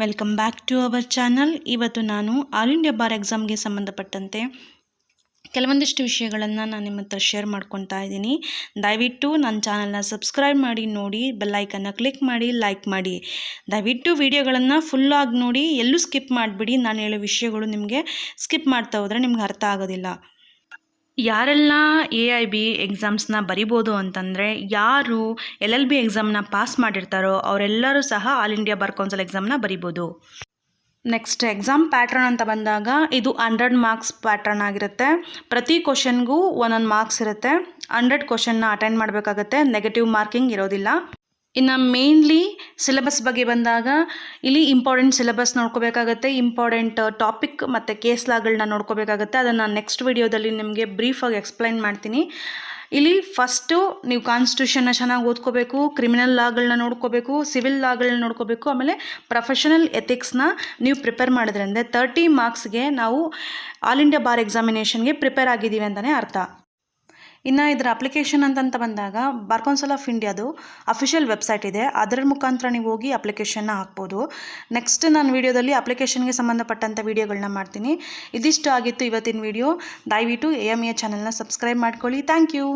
Welcome back to our channel. ಇವತ್ತು ನಾನು all India bar ಎಕ್ಸಾಮ್ಗೆ ಸಂಬಂಧಪಟ್ಟಂತೆ ಕೆಲವೊಂದಿಷ್ಟು ವಿಷಯಗಳನ್ನು ನಾನು ನಿಮ್ಮ ಹತ್ರ ಶೇರ್ ಮಾಡ್ಕೊತಾ ಇದ್ದೀನಿ. ದಯವಿಟ್ಟು ನನ್ನ ಚಾನಲ್ನ ಸಬ್ಸ್ಕ್ರೈಬ್ ಮಾಡಿ, ನೋಡಿ ಬೆಲ್ಲೈಕನ್ನು ಕ್ಲಿಕ್ ಮಾಡಿ ಲೈಕ್ ಮಾಡಿ. ದಯವಿಟ್ಟು ವಿಡಿಯೋಗಳನ್ನು ಫುಲ್ಲಾಗಿ ನೋಡಿ, ಎಲ್ಲೂ ಸ್ಕಿಪ್ ಮಾಡಿಬಿಡಿ. ನಾನು ಹೇಳೋ ವಿಷಯಗಳು ನಿಮಗೆ ಸ್ಕಿಪ್ ಮಾಡ್ತಾ ಹೋದರೆ ನಿಮ್ಗೆ ಅರ್ಥ ಆಗೋದಿಲ್ಲ. ಯಾರೆಲ್ಲ ಎ ಐ ಬಿ ಎಕ್ಸಾಮ್ಸ್ನ ಬರಿಬೋದು ಅಂತಂದರೆ ಯಾರು ಎಲ್ ಎಲ್ ಬಿ ಎಕ್ಸಾಮ್ನ ಪಾಸ್ ಮಾಡಿರ್ತಾರೋ ಅವರೆಲ್ಲರೂ ಸಹ ಆಲ್ ಇಂಡಿಯಾ ಬಾರ್ ಕೌನ್ಸಿಲ್ ಎಕ್ಸಾಮ್ನ ಬರಿಬೋದು. ನೆಕ್ಸ್ಟ್ ಎಕ್ಸಾಮ್ ಪ್ಯಾಟ್ರನ್ ಅಂತ ಬಂದಾಗ ಇದು ಹಂಡ್ರೆಡ್ ಮಾರ್ಕ್ಸ್ ಪ್ಯಾಟ್ರನ್ ಆಗಿರುತ್ತೆ. ಪ್ರತಿ ಕ್ವಶನ್ಗೂ ಒಂದೊಂದು ಮಾರ್ಕ್ಸ್ ಇರುತ್ತೆ. ಹಂಡ್ರೆಡ್ ಕ್ವಶನ್ನ ಅಟೆಂಡ್ ಮಾಡಬೇಕಾಗತ್ತೆ. ನೆಗೆಟಿವ್ ಮಾರ್ಕಿಂಗ್ ಇರೋದಿಲ್ಲ. ಇನ್ನು ಮೇನ್ಲಿ ಸಿಲೆಬಸ್ ಬಗ್ಗೆ ಬಂದಾಗ ಇಲ್ಲಿ ಇಂಪಾರ್ಟೆಂಟ್ ಸಿಲೆಬಸ್ ನೋಡ್ಕೋಬೇಕಾಗತ್ತೆ ಇಂಪಾರ್ಟೆಂಟ್ ಟಾಪಿಕ್ ಮತ್ತು ಕೇಸ್ ಲಾಗಳನ್ನ ನೋಡ್ಕೋಬೇಕಾಗತ್ತೆ. ಅದನ್ನು ನೆಕ್ಸ್ಟ್ ವಿಡಿಯೋದಲ್ಲಿ ನಿಮಗೆ ಬ್ರೀಫಾಗಿ ಎಕ್ಸ್ಪ್ಲೈನ್ ಮಾಡ್ತೀನಿ. ಇಲ್ಲಿ ಫಸ್ಟು ನೀವು ಕಾನ್ಸ್ಟಿಟ್ಯೂಷನ್ನ ಚೆನ್ನಾಗಿ ಓದ್ಕೋಬೇಕು ಕ್ರಿಮಿನಲ್ ಲಾಗಳನ್ನ ನೋಡ್ಕೋಬೇಕು ಸಿವಿಲ್ ಲಾಗಳನ್ನ ನೋಡ್ಕೋಬೇಕು, ಆಮೇಲೆ ಪ್ರೊಫೆಷನಲ್ ಎಥಿಕ್ಸ್ನ ನೀವು ಪ್ರಿಪೇರ್ ಮಾಡಿದ್ರಂದ್ರೆ ತರ್ಟಿ ಮಾರ್ಕ್ಸ್ಗೆ ನಾವು ಆಲ್ ಇಂಡಿಯಾ ಬಾರ್ ಎಕ್ಸಾಮಿನೇಷನ್ಗೆ ಪ್ರಿಪೇರ್ ಆಗಿದ್ದೀವಿ ಅಂತಲೇ ಅರ್ಥ. ಇನ್ನು ಇದರ ಅಪ್ಲಿಕೇಶನ್ ಅಂತಂತ ಬಂದಾಗ ಬಾರ್ ಕೌನ್ಸಿಲ್ ಆಫ್ ಇಂಡಿಯಾದು ಅಫಿಷಿಯಲ್ ವೆಬ್ಸೈಟ್ ಇದೆ. ಅದರ ಮುಖಾಂತರ ನೀವು ಹೋಗಿ ಅಪ್ಲಿಕೇಶನ್ನ ಹಾಕ್ಬೋದು. ನೆಕ್ಸ್ಟ್ ನಾನು ವೀಡಿಯೋದಲ್ಲಿ ಅಪ್ಲಿಕೇಶನ್ಗೆ ಸಂಬಂಧಪಟ್ಟಂಥ ವೀಡಿಯೋಗಳನ್ನ ಮಾಡ್ತೀನಿ. ಇದಿಷ್ಟು ಆಗಿತ್ತು ಇವತ್ತಿನ ವೀಡಿಯೋ ದಯವಿಟ್ಟು ಎ ಎಂ ಎ ಚಾನಲ್ನ ಸಬ್ಸ್ಕ್ರೈಬ್ ಮಾಡ್ಕೊಳ್ಳಿ. Thank you